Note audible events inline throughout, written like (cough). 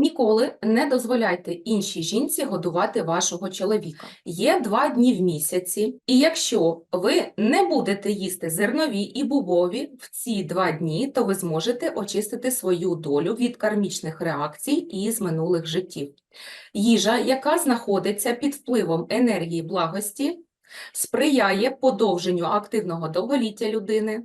Ніколи не дозволяйте іншій жінці годувати вашого чоловіка. Є два дні в місяці, і якщо ви не будете їсти зернові і бубові в ці два дні, то ви зможете очистити свою долю від кармічних реакцій із минулих життів. Їжа, яка знаходиться під впливом енергії благості, сприяє подовженню активного довголіття людини,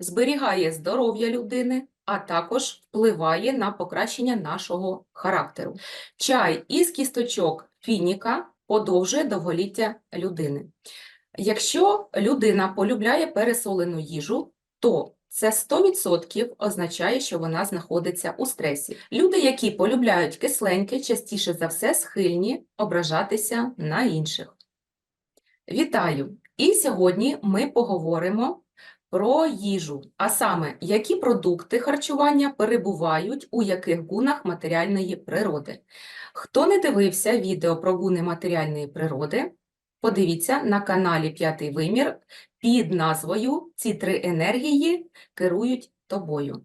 зберігає здоров'я людини, а також впливає на покращення нашого характеру. Чай із кісточок фініка подовжує довголіття людини. Якщо людина полюбляє пересолену їжу, то це 100% означає, що вона знаходиться у стресі. Люди, які полюбляють кисленьке, частіше за все схильні ображатися на інших. Вітаю! І сьогодні ми поговоримо про їжу, а саме, які продукти харчування перебувають у яких гунах матеріальної природи. Хто не дивився відео про гуни матеріальної природи, подивіться на каналі П'ятий вимір під назвою Ці три енергії керують тобою.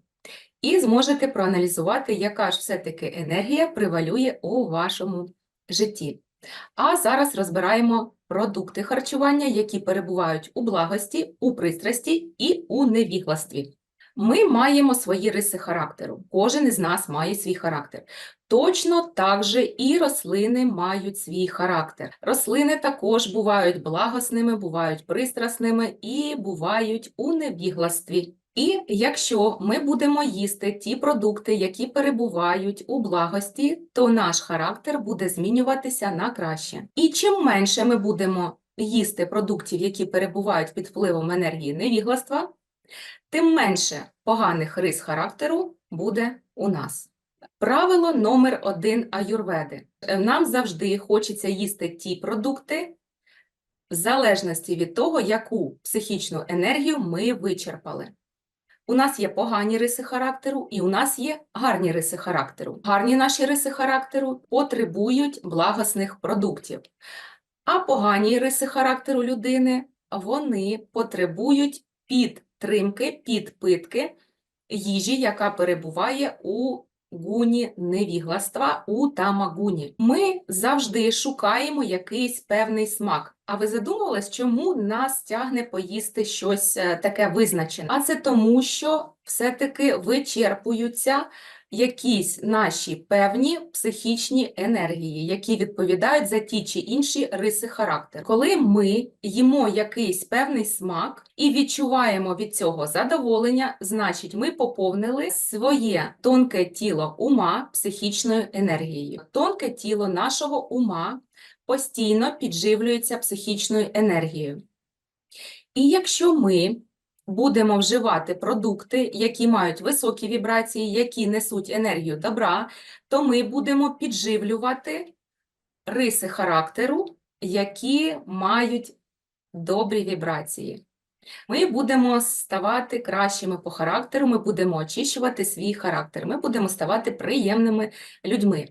І зможете проаналізувати, яка ж все-таки енергія привалює у вашому житті. А зараз розбираємо продукти харчування, які перебувають у благості, у пристрасті і у невігластві. Ми маємо свої риси характеру. Кожен із нас має свій характер. Точно так же і рослини мають свій характер. Рослини також бувають благосними, бувають пристрасними і бувають у невігластві. І якщо ми будемо їсти ті продукти, які перебувають у благості, то наш характер буде змінюватися на краще. І чим менше ми будемо їсти продуктів, які перебувають під впливом енергії невігластва, тим менше поганих рис характеру буде у нас. Правило номер один аюрведи. Нам завжди хочеться їсти ті продукти, в залежності від того, яку психічну енергію ми вичерпали. У нас є погані риси характеру, і у нас є гарні риси характеру. Гарні наші риси характеру потребують благосних продуктів, а погані риси характеру людини вони потребують підтримки, підпитки їжі, яка перебуває у гуні невігластва, у тамагуні. Ми завжди шукаємо якийсь певний смак. А ви задумувались, чому нас тягне поїсти щось е, таке визначене? А це тому, що все-таки вичерпуються якісь наші певні психічні енергії, які відповідають за ті чи інші риси характеру. Коли ми їмо якийсь певний смак і відчуваємо від цього задоволення, значить ми поповнили своє тонке тіло ума психічною енергією. Тонке тіло нашого ума постійно підживлюється психічною енергією. І якщо ми будемо вживати продукти, які мають високі вібрації, які несуть енергію добра, то ми будемо підживлювати риси характеру, які мають добрі вібрації. Ми будемо ставати кращими по характеру, ми будемо очищувати свій характер, ми будемо ставати приємними людьми.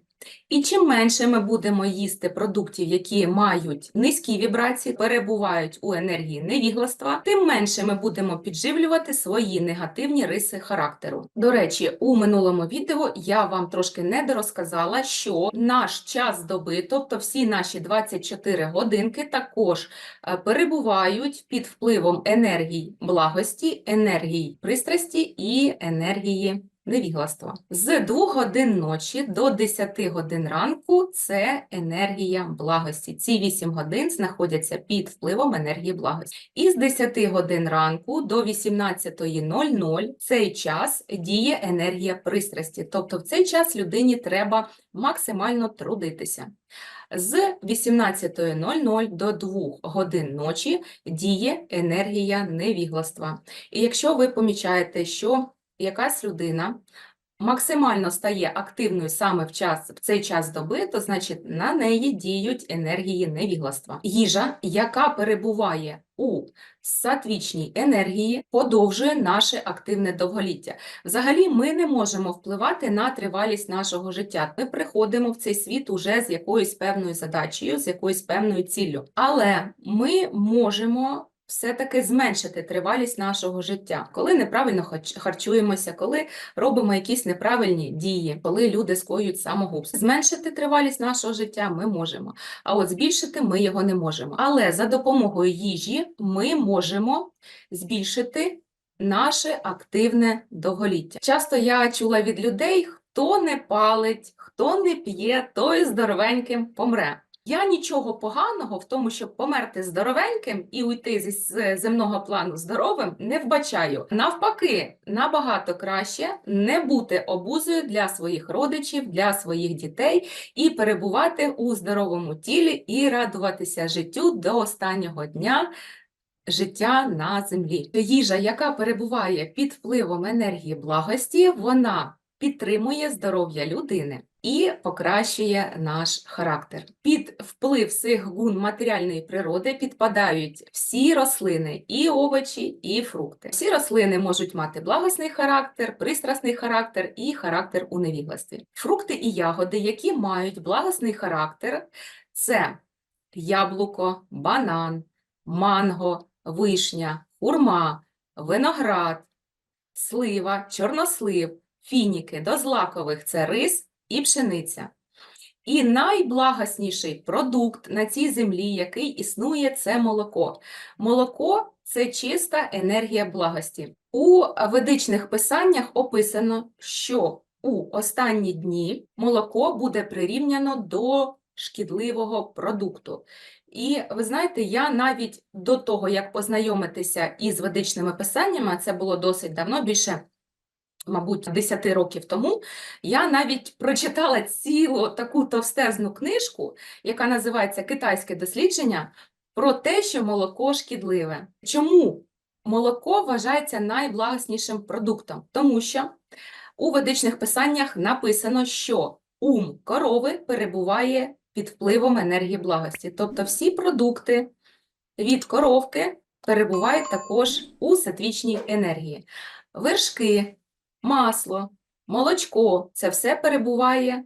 І чим менше ми будемо їсти продуктів, які мають низькі вібрації, перебувають у енергії невігластва, тим менше ми будемо підживлювати свої негативні риси характеру. До речі, у минулому відео я вам трошки недорозказала, що наш час доби, тобто всі наші 24 годинки, також е, перебувають під впливом енергії благості, енергії пристрасті і енергії невігластва. З 2 годин ночі до 10 годин ранку це енергія благості. Ці 8 годин знаходяться під впливом енергії благості. І з 10 годин ранку до 18.00 цей час діє енергія пристрасті. Тобто в цей час людині треба максимально трудитися. З 18.00 до 2 годин ночі діє енергія невігластва. І якщо ви помічаєте, що якась людина максимально стає активною саме в, час, в цей час доби, то значить на неї діють енергії невігластва. Їжа, яка перебуває у сатвічній енергії, подовжує наше активне довголіття. Взагалі, ми не можемо впливати на тривалість нашого життя. Ми приходимо в цей світ уже з якоюсь певною задачею, з якоюсь певною ціллю. Але ми можемо все-таки зменшити тривалість нашого життя, коли неправильно харчуємося, коли робимо якісь неправильні дії, коли люди скоюють самогубство. Зменшити тривалість нашого життя ми можемо, а от збільшити ми його не можемо. Але за допомогою їжі ми можемо збільшити наше активне довголіття. Часто я чула від людей, хто не палить, хто не п'є, той здоровеньким помре. Я нічого поганого в тому, щоб померти здоровеньким і уйти зі земного плану здоровим, не вбачаю. Навпаки, набагато краще не бути обузою для своїх родичів, для своїх дітей і перебувати у здоровому тілі і радуватися життю до останнього дня життя на землі. Їжа, яка перебуває під впливом енергії благості, вона підтримує здоров'я людини і покращує наш характер. Під вплив цих гун матеріальної природи підпадають всі рослини, і овочі, і фрукти. Всі рослини можуть мати благосний характер, пристрасний характер і характер у невігластві. Фрукти і ягоди, які мають благосний характер, це яблуко, банан, манго, вишня, хурма, виноград, слива, чорнослив, фініки, до злакових це рис і пшениця. І найблагосніший продукт на цій землі, який існує, це молоко. Молоко це чиста енергія благості. У ведичних писаннях описано, що у останні дні молоко буде прирівняно до шкідливого продукту. І ви знаєте, я навіть до того, як познайомитися із ведичними писаннями, це було досить давно, більше, мабуть, 10 років тому, я навіть прочитала цілу таку товстезну книжку, яка називається Китайське дослідження про те, що молоко шкідливе. Чому молоко вважається найблагоснішим продуктом? Тому що у ведичних писаннях написано, що ум корови перебуває під впливом енергії благості. Тобто всі продукти від коровки перебувають також у сатвічній енергії. Вершки, масло, молочко це все перебуває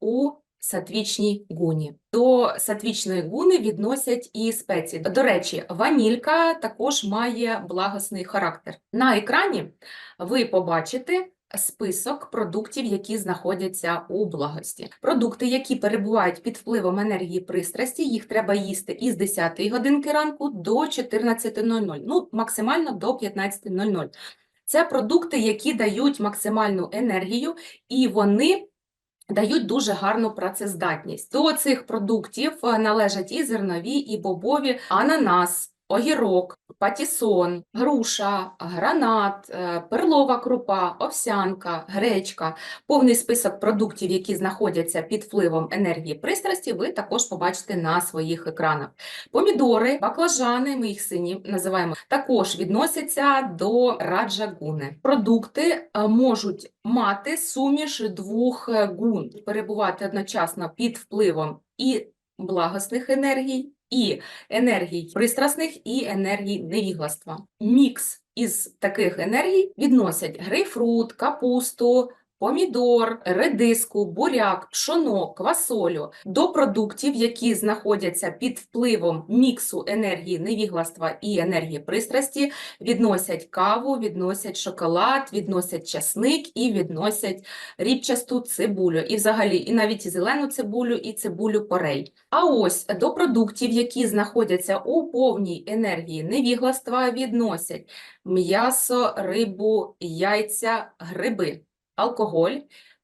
у сатвічній гуні. До сатвічної гуни відносять і спеції. До речі, ванілька також має благосний характер. На екрані ви побачите список продуктів, які знаходяться у благості. Продукти, які перебувають під впливом енергії пристрасті, їх треба їсти із 10 годинки ранку до 14.00, ну максимально до 15.00. Це продукти, які дають максимальну енергію, і вони дають дуже гарну працездатність. До цих продуктів е, належать і зернові, і бобові, ананас, огірок, патісон, груша, гранат, е, перлова крупа, овсянка, гречка. Повний список продуктів, які знаходяться під впливом енергії пристрасті, ви також побачите на своїх екранах. Помідори, баклажани, ми їх сині називаємо, також відносяться до раджагуни. Продукти е, можуть мати суміш двох е, гун, перебувати одночасно під впливом і благосних енергій, і енергій пристрасних, і енергій невігластва. Мікс із таких енергій відносять грейпфрут, капусту, помідор, редиску, буряк, пшоно, квасолю до продуктів, які знаходяться під впливом міксу енергії невігластва і енергії пристрасті, відносять каву, відносять шоколад, відносять часник і відносять рібчасту цибулю. І взагалі, і навіть зелену цибулю, і цибулю порей. А ось до продуктів, які знаходяться у повній енергії невігластва, відносять м'ясо, рибу, яйця, гриби, алкоголь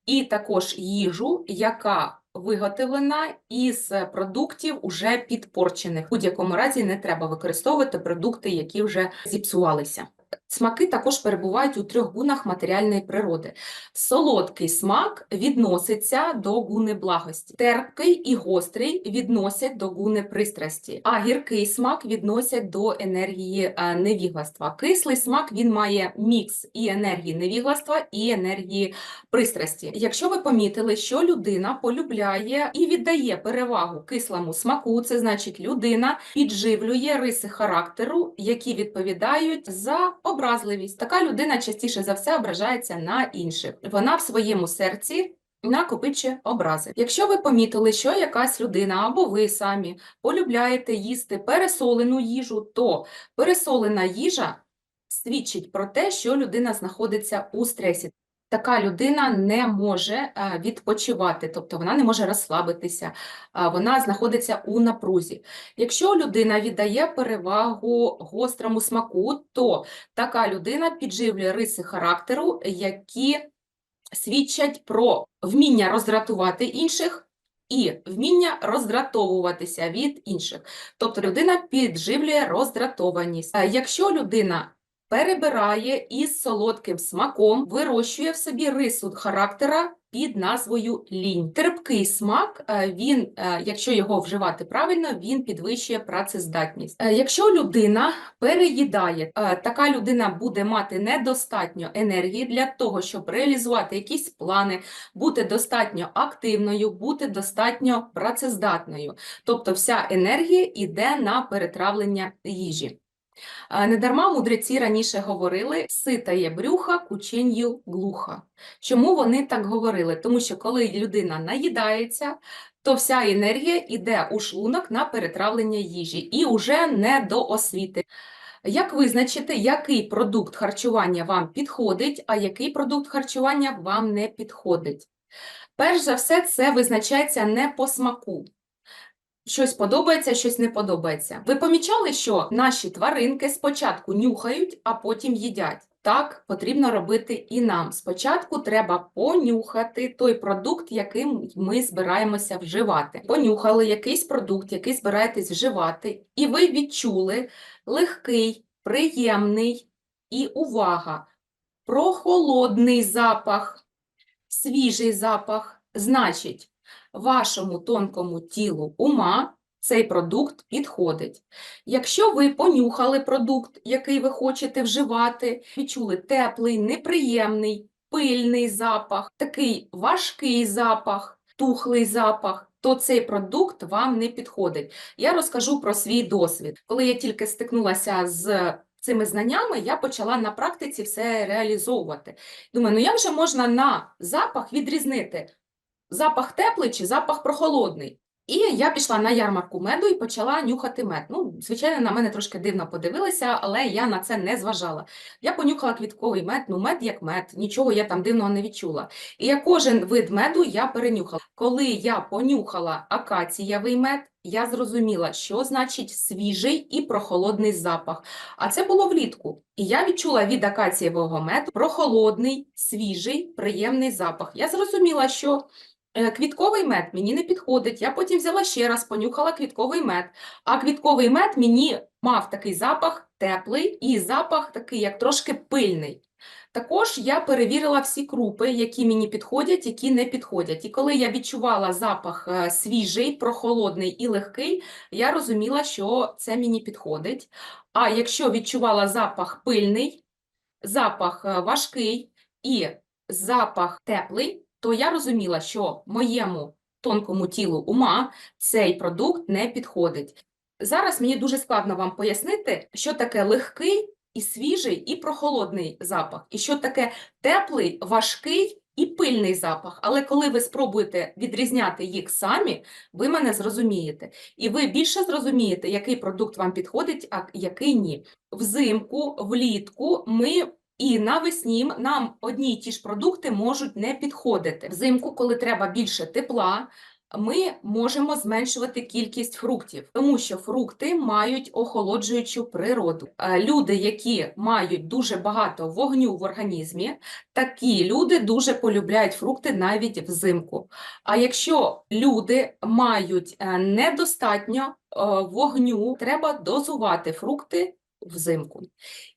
і також їжу, яка виготовлена із продуктів уже підпорчених. У будь-якому разі не треба використовувати продукти, які вже зіпсувалися. Смаки також перебувають у трьох гунах матеріальної природи. Солодкий смак відноситься до гуни благості, терпкий і гострий відносять до гуни пристрасті, а гіркий смак відносять до енергії е, невігластва. Кислий смак він має мікс і енергії невігластва, і енергії пристрасті. Якщо ви помітили, що людина полюбляє і віддає перевагу кислому смаку, це значить людина підживлює риси характеру, які відповідають за образливість. Така людина частіше за все ображається на інших. Вона в своєму серці накопичує образи. Якщо ви помітили, що якась людина або ви самі полюбляєте їсти пересолену їжу, то пересолена їжа свідчить про те, що людина знаходиться у стресі. Така людина не може е, відпочивати, тобто вона не може розслабитися, вона знаходиться у напрузі. Якщо людина віддає перевагу гострому смаку, то така людина підживлює риси характеру, які свідчать про вміння роздратувати інших і вміння роздратовуватися від інших. Тобто людина підживлює роздратованість. Е, Якщо людина перебирає із солодким смаком, вирощує в собі рису характера під назвою лінь. Терпкий смак, е, він, е, якщо його вживати правильно, він підвищує працездатність. Е, Якщо людина переїдає, така людина буде мати недостатньо енергії для того, щоб реалізувати якісь плани, бути достатньо активною, бути достатньо працездатною. Тобто вся енергія йде на перетравлення їжі. Недарма мудреці раніше говорили «ситає брюха, кученью глуха». Чому вони так говорили? Тому що коли людина наїдається, то вся енергія йде у шлунок на перетравлення їжі і уже не до освіти. Як визначити, який продукт харчування вам підходить, а який продукт харчування вам не підходить? Перш за все, це визначається не по смаку. Щось подобається, щось не подобається. Ви помічали, що наші тваринки спочатку нюхають, а потім їдять? Так потрібно робити і нам. Спочатку треба понюхати той продукт, яким ми збираємося вживати. Понюхали якийсь продукт, який збираєтесь вживати, і ви відчули легкий, приємний і увага, прохолодний запах, свіжий запах. Значить, вашому тонкому тілу ума цей продукт підходить. Якщо ви понюхали продукт, який ви хочете вживати, відчули теплий, неприємний, пильний запах, такий важкий запах, тухлий запах, то цей продукт вам не підходить. Я розкажу про свій досвід. Коли я тільки стикнулася з цими знаннями, я почала на практиці все реалізовувати. Думаю, ну як же можна на запах відрізнити запах теплий чи запах прохолодний. І я пішла на ярмарку меду і почала нюхати мед. Ну, звичайно, на мене трошки дивно подивилися, але я на це не зважала. Я понюхала квітковий мед, ну мед як мед, нічого я там дивного не відчула. І я кожен вид меду я перенюхала. Коли я понюхала акацієвий мед, я зрозуміла, що значить свіжий і прохолодний запах. А це було влітку. І я відчула від акацієвого меду прохолодний, свіжий, приємний запах. Я зрозуміла, що Квітковий мед мені не підходить. Я потім взяла ще раз, понюхала квітковий мед. А квітковий мед мені мав такий запах теплий і запах такий, як трошки пильний. Також я перевірила всі крупи, які мені підходять, які не підходять. І коли я відчувала запах е, свіжий, прохолодний і легкий, я розуміла, що це мені підходить. А якщо відчувала запах пильний, запах е, важкий і запах теплий, то я розуміла, що моєму тонкому тілу ума цей продукт не підходить. Зараз мені дуже складно вам пояснити, що таке легкий і свіжий, і прохолодний запах, і що таке теплий, важкий і пильний запах. Але коли ви спробуєте відрізняти їх самі, ви мене зрозумієте. І ви більше зрозумієте, який продукт вам підходить, а який ні. Взимку, влітку ми і навесні нам одні й ті ж продукти можуть не підходити. Взимку, коли треба більше тепла, ми можемо зменшувати кількість фруктів, тому що фрукти мають охолоджуючу природу. Люди, які мають дуже багато вогню в організмі, такі люди дуже полюбляють фрукти навіть взимку. А якщо люди мають е, недостатньо е, вогню, треба дозувати фрукти взимку.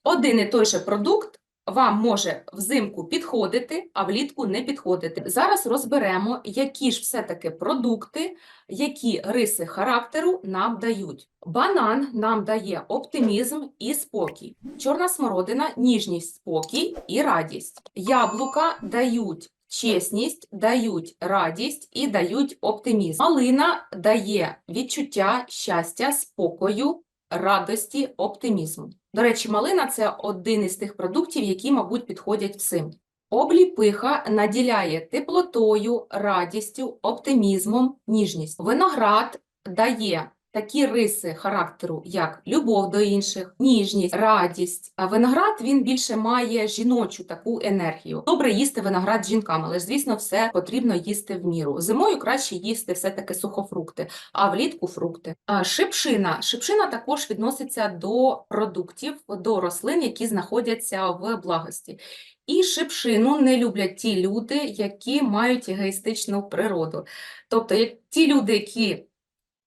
Один і той же продукт вам може взимку підходити, а влітку не підходити. Зараз розберемо, які ж все-таки продукти, які риси характеру нам дають. Банан нам дає оптимізм і спокій. Чорна смородина ніжність, спокій і радість. Яблука дають чесність, дають радість і дають оптимізм. Малина дає відчуття щастя, спокою, радості, оптимізму. До речі, малина це один із тих продуктів, які, мабуть, підходять всім. Обліпиха наділяє теплотою, радістю, оптимізмом, ніжністю. Виноград дає такі риси характеру, як любов до інших, ніжність, радість. А виноград він більше має жіночу таку енергію. Добре їсти виноград жінкам, але ж, звісно, все потрібно їсти в міру. Зимою краще їсти все-таки сухофрукти, а влітку фрукти. А шипшина. Шипшина також відноситься до продуктів, до рослин, які знаходяться в благості. І шипшину не люблять ті люди, які мають егоїстичну природу. Тобто, ті люди, які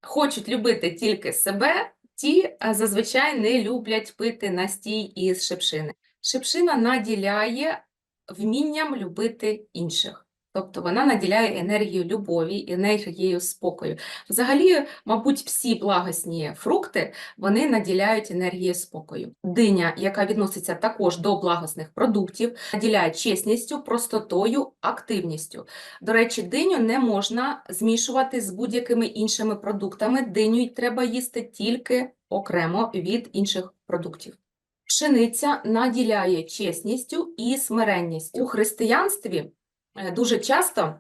хочуть любити тільки себе, ті зазвичай не люблять пити настій із шипшини. Шипшина наділяє вмінням любити інших. Тобто вона наділяє енергію любові, енергією спокою. Взагалі, мабуть, всі благосні фрукти вони наділяють енергією спокою. Диня, яка відноситься також до благосних продуктів, наділяє чесністю, простотою, активністю. До речі, диню не можна змішувати з будь-якими іншими продуктами. Диню треба їсти тільки окремо від інших продуктів. Пшениця наділяє чесністю і смиренністю. У християнстві дуже часто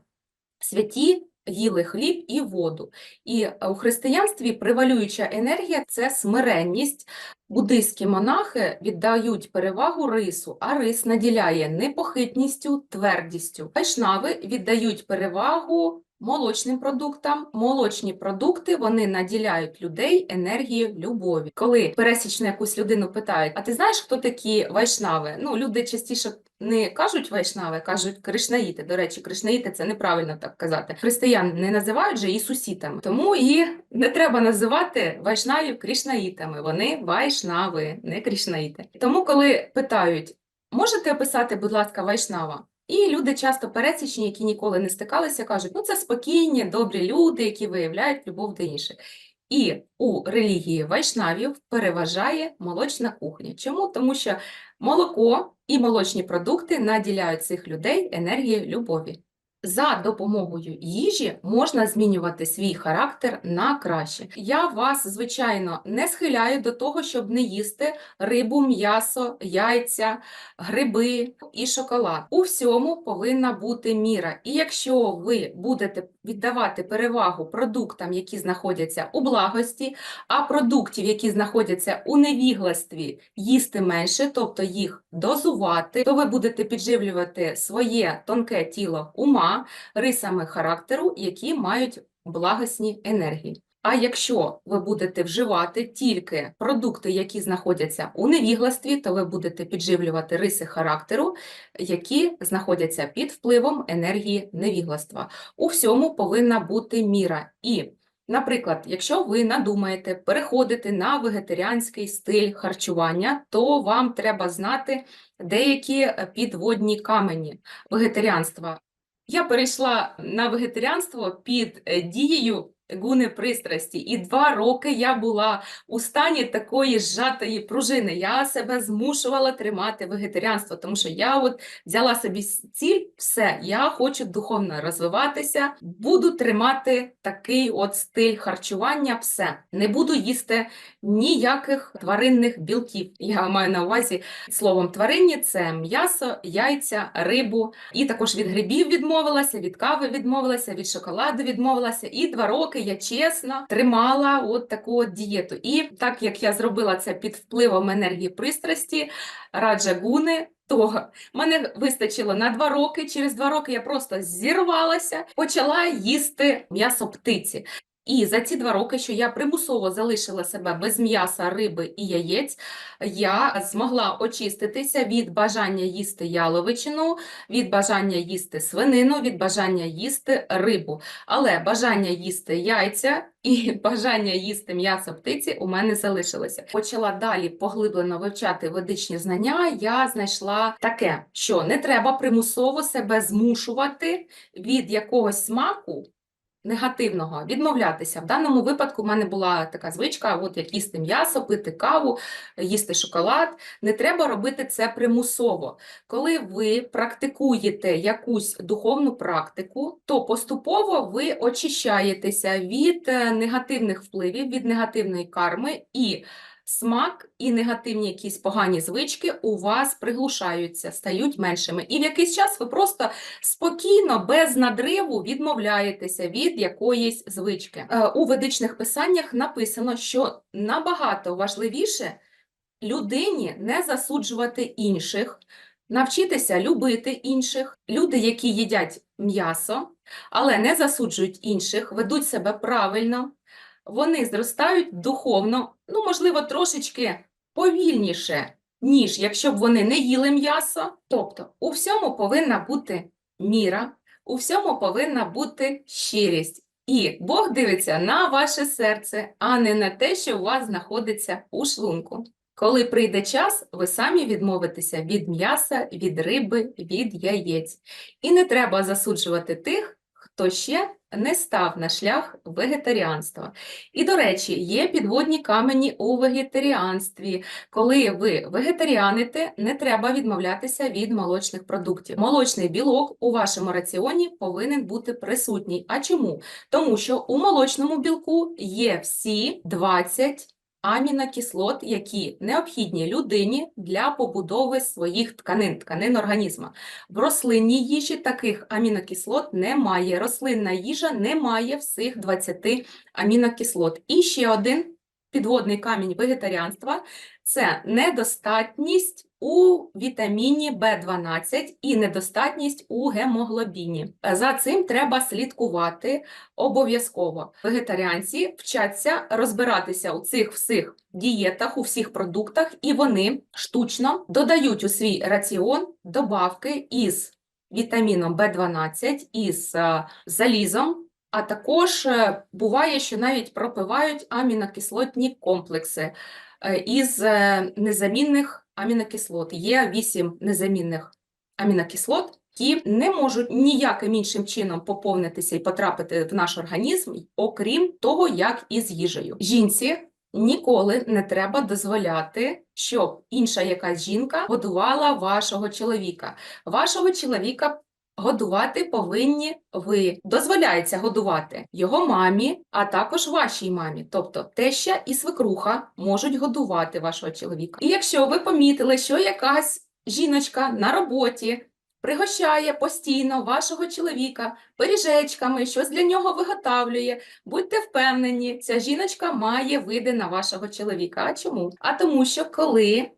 святі їли хліб і воду. І е, у християнстві превалююча енергія це смиренність. Буддийські монахи віддають перевагу рису, а рис наділяє непохитністю, твердістю. Вайшнави віддають перевагу молочним продуктам. Молочні продукти вони наділяють людей енергією любові. Коли пересічну якусь людину питають: а ти знаєш, хто такі вайшнави? Ну, люди частіше не кажуть вайшнави, кажуть кришнаїти. До речі, кришнаїти це неправильно так казати. Християн не називають же ісусітами, тому і не треба називати вайшнавів кришнаїтами. Вони вайшнави, не кришнаїти. Тому, коли питають, можете описати, будь ласка, вайшнава? І люди часто пересічні, які ніколи не стикалися, кажуть, ну це спокійні, добрі люди, які виявляють любов до інших. І у релігії вайшнавів переважає молочна кухня. Чому? Тому що молоко і молочні продукти наділяють цих людей енергією любові. За допомогою їжі можна змінювати свій характер на краще. Я вас, звичайно, не схиляю до того, щоб не їсти рибу, м'ясо, яйця, гриби і шоколад. У всьому повинна бути міра. І якщо ви будете віддавати перевагу продуктам, які знаходяться у благості, а продуктів, які знаходяться у невігластві, їсти менше, тобто їх дозувати, то ви будете підживлювати своє тонке тіло ума рисами характеру, які мають благосні енергії. А якщо ви будете вживати тільки продукти, які знаходяться у невігластві, то ви будете підживлювати риси характеру, які знаходяться під впливом енергії невігластва. У всьому повинна бути міра. І, наприклад, якщо ви надумаєте переходити на вегетаріанський стиль харчування, то вам треба знати деякі підводні камені вегетаріанства. Я перейшла на вегетаріанство під е, дією гуни пристрасті, і два роки я була у стані такої зжатої пружини. Я себе змушувала тримати вегетаріанство, тому що я от взяла собі ціль, все, я хочу духовно розвиватися, буду тримати такий от стиль харчування, все. Не буду їсти ніяких тваринних білків. Я маю на увазі словом тваринні це м'ясо, яйця, рибу. І також від грибів відмовилася, від кави відмовилася, від шоколаду відмовилася. І два роки я чесно тримала от таку от дієту. І так як я зробила це під впливом енергії пристрасті, раджа гуни. То мене вистачило на два роки. Через два роки я просто зірвалася, почала їсти м'ясо птиці. І за ці два роки, що я примусово залишила себе без м'яса, риби і яєць, я змогла очиститися від бажання їсти яловичину, від бажання їсти свинину, від бажання їсти рибу. Але бажання їсти яйця і (laughs) бажання їсти м'ясо птиці у мене залишилося. Почала далі поглиблено вивчати ведичні знання. Я знайшла таке, що не треба примусово себе змушувати від якогось смаку негативного відмовлятися. В даному випадку в мене була така звичка, от як їсти м'ясо, пити каву, їсти шоколад. Не треба робити це примусово. Коли ви практикуєте якусь духовну практику, то поступово ви очищаєтеся від е, негативних впливів, від негативної карми і смак і негативні якісь погані звички у вас приглушаються, стають меншими. І в якийсь час ви просто спокійно, без надриву відмовляєтеся від якоїсь звички. Е, У ведичних писаннях написано, що набагато важливіше людині не засуджувати інших, навчитися любити інших. Люди, які їдять м'ясо, але не засуджують інших, ведуть себе правильно, вони зростають духовно, ну, можливо, трошечки повільніше, ніж якщо б вони не їли м'ясо. Тобто, у всьому повинна бути міра, у всьому повинна бути щирість. І Бог дивиться на ваше серце, а не на те, що у вас знаходиться у шлунку. Коли прийде час, ви самі відмовитеся від м'яса, від риби, від яєць. І не треба засуджувати тих, хто ще не став на шлях вегетаріанства. І, до речі, є підводні камені у вегетаріанстві. Коли ви вегетаріаните, не треба відмовлятися від молочних продуктів. Молочний білок у вашому раціоні повинен бути присутній. А чому? Тому що у молочному білку є всі 20 амінокислот, які необхідні людині для побудови своїх тканин, тканин організму. В рослинній їжі таких амінокислот немає. Рослинна їжа не має всіх 20 амінокислот. І ще один підводний камінь вегетаріанства – це недостатність у вітаміні В12 і недостатність у гемоглобіні. За цим треба слідкувати обов'язково. Вегетаріанці вчаться розбиратися у цих всіх дієтах, у всіх продуктах, і вони штучно додають у свій раціон добавки із вітаміном В12, із е, залізом, а також е, буває, що навіть пропивають амінокислотні комплекси е, із незамінних амінокислот. Є 8 незамінних амінокислот, які не можуть ніяким іншим чином поповнитися і потрапити в наш організм, окрім того, як із їжею. Жінці ніколи не треба дозволяти, щоб інша якась жінка годувала вашого чоловіка. Вашого чоловіка годувати повинні ви. Дозволяється годувати його мамі, а також вашій мамі. Тобто теща і свекруха можуть годувати вашого чоловіка. І якщо ви помітили, що якась жіночка на роботі пригощає постійно вашого чоловіка пиріжечками, щось для нього виготовлює, будьте впевнені, ця жіночка має види на вашого чоловіка. А чому? А тому, що коли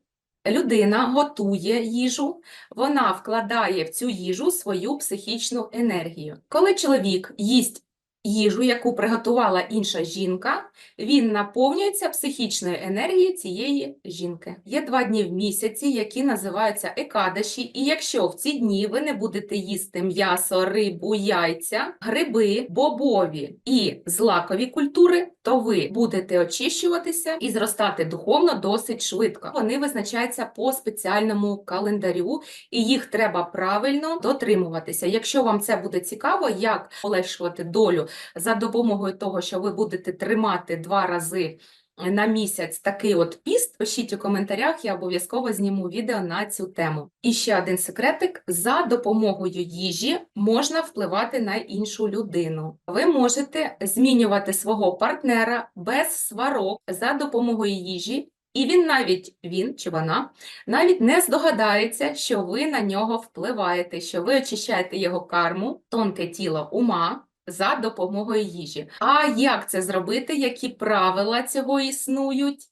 людина готує їжу, вона вкладає в цю їжу свою психічну енергію. Коли чоловік їсть їжу, яку приготувала інша жінка, він наповнюється психічною енергією цієї жінки. Є два дні в місяці, які називаються екадаші, і якщо в ці дні ви не будете їсти м'ясо, рибу, яйця, гриби, бобові і злакові культури, то ви будете очищуватися і зростати духовно досить швидко. Вони визначаються по спеціальному календарю, і їх треба правильно дотримуватися. Якщо вам це буде цікаво, як полегшувати долю за допомогою того, що ви будете тримати два рази на місяць такий от піст, пишіть у коментарях, я обов'язково зніму відео на цю тему. І ще один секретик: за допомогою їжі можна впливати на іншу людину. Ви можете змінювати свого партнера без сварок за допомогою їжі. І він навіть він чи вона навіть не здогадається, що ви на нього впливаєте, що ви очищаєте його карму, тонке тіло ума за допомогою їжі. А як це зробити? Які правила цього існують?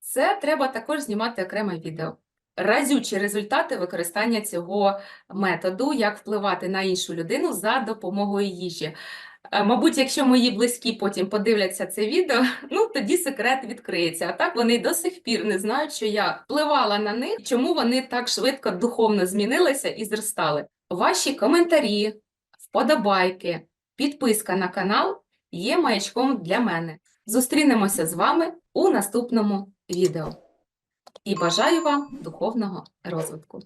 Це треба також знімати окреме відео. Разючі результати використання цього методу, як впливати на іншу людину за допомогою їжі. Е, Мабуть, якщо мої близькі потім подивляться це відео, (laughs) ну тоді секрет відкриється. А так вони до сих пір не знають, що я впливала на них, чому вони так швидко духовно змінилися і зростали. Ваші коментарі, вподобайки, підписка на канал є маячком для мене. Зустрінемося з вами у наступному відео. І бажаю вам духовного розвитку.